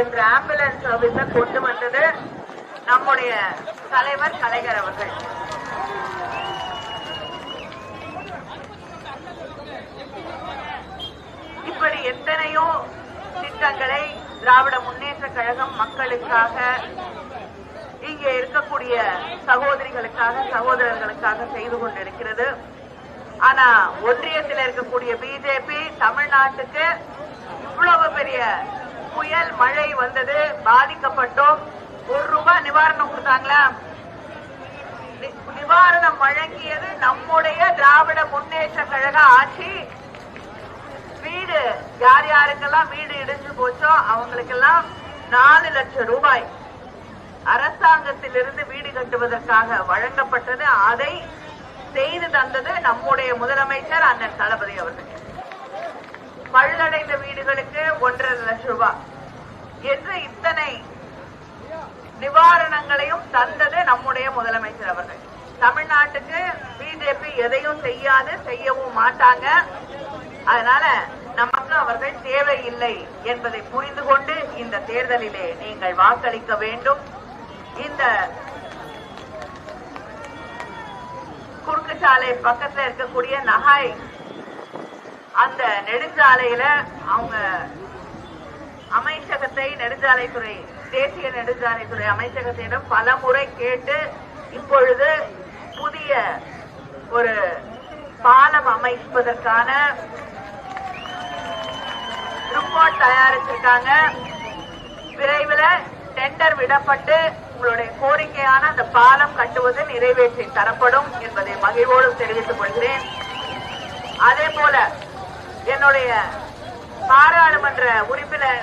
என்ற ஆம்புலன்ஸ் சர்வீஸ கொண்டு வந்தது நம்முடைய தலைவர் கலைஞர் அவர்கள். இப்படி எத்தனையோ திட்டங்களை திராவிட முன்னேற்ற கழகம் மக்களுக்காக இங்கே இருக்கக்கூடிய சகோதரிகளுக்காக சகோதரர்களுக்காக செய்து கொண்டிருக்கிறது. ஆனா ஒன்றியத்தில் இருக்கக்கூடிய பிஜேபி தமிழ்நாட்டுக்கு இவ்வளவு பெரிய புயல் மழை வந்தது பாதிக்கப்பட்டோம். ஒரு ரூபாய் நிவாரணம் கொடுத்தாங்களா? நி- நிவாரணம் வழங்கியது நம்முடைய திராவிட முன்னேற்ற கழக ஆட்சி. வீடு யார் யாருக்கெல்லாம் வீடு இடிஞ்சு போச்சோ அவங்களுக்கெல்லாம் நாலு லட்சம் ரூபாய். அரசாங்கத்திலிருந்து வீடு கட்டுவதற்காக வழங்கப்பட்டது. அதை செய்து தந்தது நம்முடைய முதலமைச்சர் அண்ணன் தளபதி அவர்கள். பழுதடைந்த வீடுகளுக்கு ஒன்றரை லட்சம் ரூபாய். என்று இத்தனை நிவாரணங்களையும் தந்தது நம்முடைய முதலமைச்சர் அவர்கள். தமிழ்நாட்டுக்கு பிஜேபி எதையும் செய்யாது செய்யவும் மாட்டாங்க. அதனால நமக்கு அவர்கள் தேவையில்லை என்பதை புரிந்து கொண்டு இந்த தேர்தலிலே நீங்கள் வாக்களிக்க வேண்டும். இந்த குறுக்கு சாலை பக்கத்துல இருக்கக்கூடிய நகாய் அந்த நெடுஞ்சாலையில அவங்க அமைச்சகத்தை நெடுஞ்சாலைத்துறை தேசிய நெடுஞ்சாலைத்துறை அமைச்சகத்திடம் பல முறை கேட்டு இப்பொழுது புதிய ஒரு பாலம் அமைப்பதற்கான ரிப்போர்ட் தயாரிச்சிருக்காங்க. விரைவில் டெண்டர் விடப்பட்டு உங்களுடைய கோரிக்கையான அந்த பாலம் கட்டுவது நிறைவேற்றி தரப்படும் என்பதை மகிழ்வோடு தெரிவித்துக் கொள்கிறேன். அதே போல என்னுடைய பாராளுமன்ற உறுப்பினர்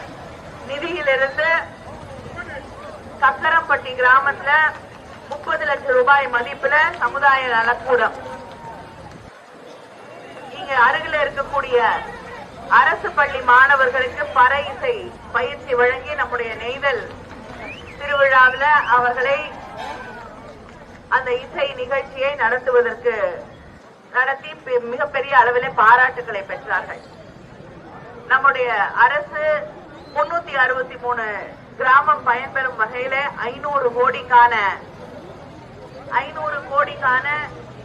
நிதியிலிருந்து சக்கரம்பட்டி கிராமத்துல முப்பது லட்சம் ரூபாய் மதிப்புல சமுதாய நலக்கூடம். இங்க அருகில இருக்கக்கூடிய அரசு பள்ளி மாணவர்களுக்கு பற இசை பயிற்சி வழங்கி நம்முடைய நெய்தல் திருவிழாவில் அவர்களை அந்த இசை நிகழ்ச்சியை நடத்துவதற்கு நடத்தி பெ- மிகப்பெரிய அளவிலே பாராட்டுகளை பெற்றார்கள். நம்முடைய அரசு முன்னூத்தி அறுபத்தி மூணு கிராமம் பயன்பெறும் வகையில ஐநூறு கோடிக்கான ஐநூறு கோடிக்கான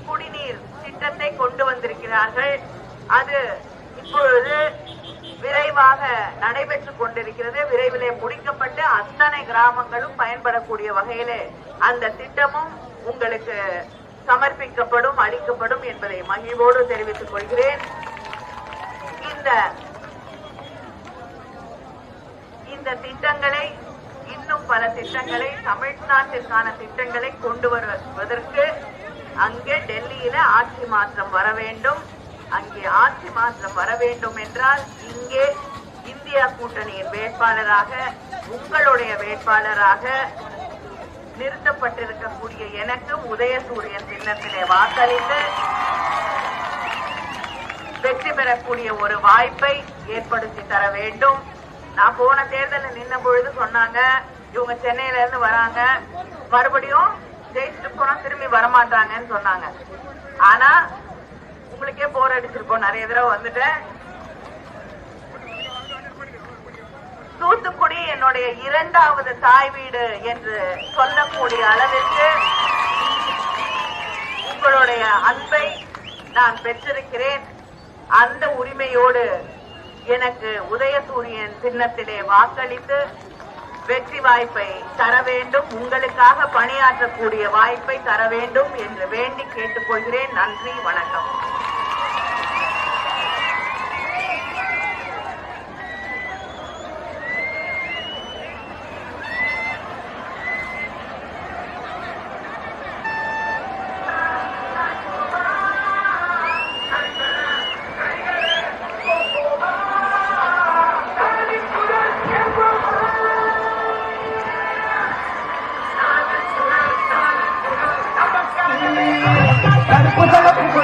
குடிநீர் திட்டத்தை கொண்டு வந்திருக்கிறார்கள். அது இப்பொழுது விரைவாக நடைபெற்றுக் கொண்டிருக்கிறது. விரைவிலே முடிக்கப்பட்டு அத்தனை கிராமங்களும் பயன்படக்கூடிய வகையிலே அந்த திட்டமும் உங்களுக்கு சமர்ப்பிக்கப்படும் அளிக்கப்படும் என்பதை மகிழ்வோடு தெரிவித்துக் கொள்கிறேன். இந்த இந்த திட்டங்களை இன்னும் பல திட்டங்களை தமிழ்நாட்டிற்கான திட்டங்களை கொண்டு வருவதற்கு அங்கே டெல்லியில ஆட்சி மாற்றம் வர வேண்டும். அங்கே ஆட்சி மாற்றம் வர வேண்டும் என்றால் இங்கே இந்தியா கூட்டணியின் வேட்பாளராக உங்களுடைய வேட்பாளராக நிறுத்தப்பட்டிருக்கக்கூடிய எனக்கு உதயசூரியன் சின்னத்திலே வாக்களித்து வெற்றி பெறக்கூடிய ஒரு வாய்ப்பை ஏற்படுத்தி தர வேண்டும். நான் போன தேர்தலில் நின்ன பொழுது சொன்னாங்க இவங்க சென்னையில இருந்து வராங்க. மறுபடியும் ஜெயிச்சுட்டு போனா திரும்பி வரமாட்டாங்கன்னு சொன்னாங்க. ஆனா உங்களுக்கே போர் அடிச்சிருக்கோம். நிறைய தடவை வந்துட்டேன். தூத்துக்குடி என்னுடைய இரண்டாவது தாய் வீடு என்று சொல்லக்கூடிய அளவிற்கு உங்களுடைய அன்பை நான் பெற்றிருக்கிறேன். அந்த உரிமையோடு எனக்கு உதயசூரியன் சின்னத்திலே வாக்களித்து வெற்றி வாய்ப்பை தர வேண்டும். உங்களுக்காக பணியாற்றக்கூடிய வாய்ப்பை தர வேண்டும் என்று வேண்டி கேட்டுக்கொள்கிறேன். நன்றி வணக்கம்.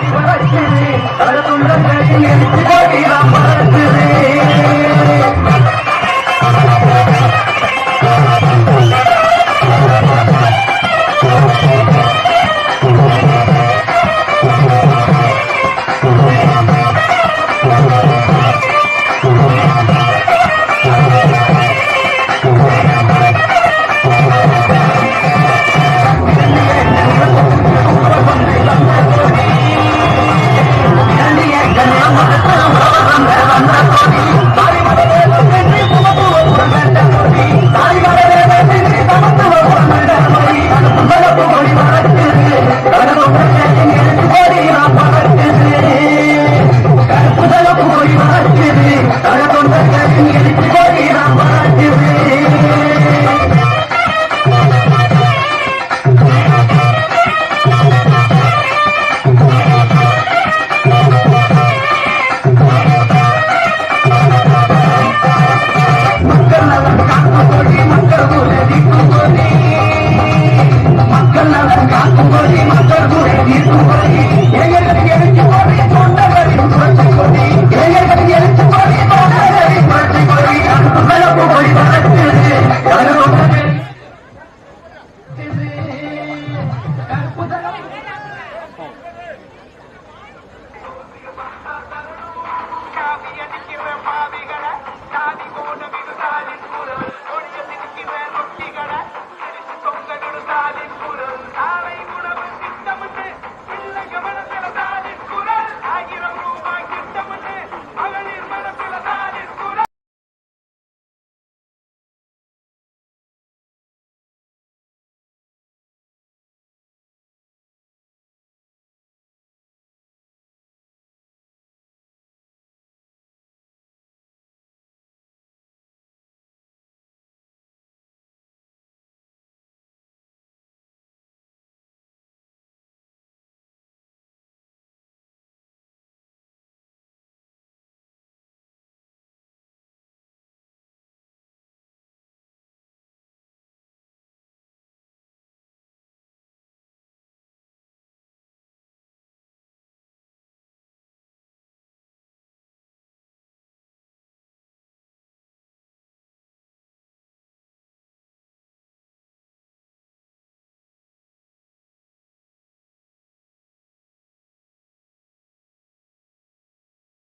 பறக்குது அது துண்டை கட்டி எடுத்து கொடிதான் பறக்குது